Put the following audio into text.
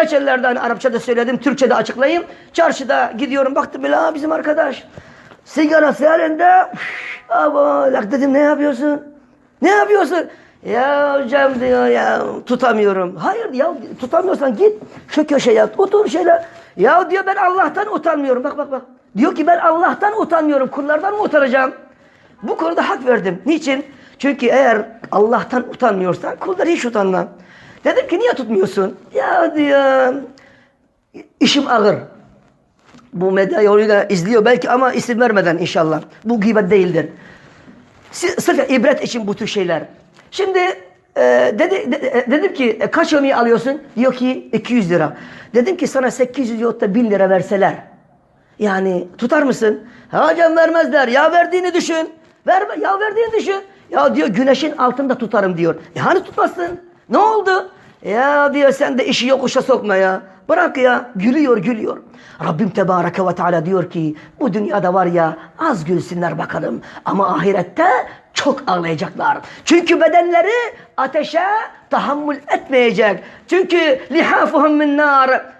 Geçenlerde hani Arapçada söyledim, Türkçe'de açıklayayım. Çarşıda gidiyorum baktım böyle "Aa, bizim arkadaş. Sigarası elinde. Üf, Ama lak dedim ne yapıyorsun? Ne yapıyorsun? Ya hocam diyor ya tutamıyorum. Hayır ya tutamıyorsan git şu köşeye otur şöyle. Ya diyor ben Allah'tan utanmıyorum. Bak bak bak. Diyor ki ben Allah'tan utanmıyorum. Kullardan mı utanacağım? Bu konuda hak verdim. Niçin? Çünkü eğer Allah'tan utanmıyorsan kullar hiç utanmam. Dedim ki niye tutmuyorsun? Ya diyor işim ağır. Bu medya yoluyla izliyor belki ama isim vermeden inşallah. Bu gıybet değildir. Si- Sırf ibret için bu tür şeyler. Şimdi e, dedi, de- e, dedim ki e, kaç yemeği alıyorsun? Diyor ki 200 lira. Dedim ki sana 800 yahut da 1000 lira verseler. Yani tutar mısın? Ha hocam vermezler. Ya verdiğini düşün. Verme, ya verdiğini düşün. Ya diyor güneşin altında tutarım diyor. E hani tutmazsın? Ne oldu? Ya diyor sen de işi yokuşa sokma ya. Bırak ya. Gülüyor gülüyor. Rabbim Tebareke ve Teala diyor ki bu dünyada var ya az gülsünler bakalım. Ama ahirette çok ağlayacaklar. Çünkü bedenleri ateşe tahammül etmeyecek. Çünkü lihafuhum min nar.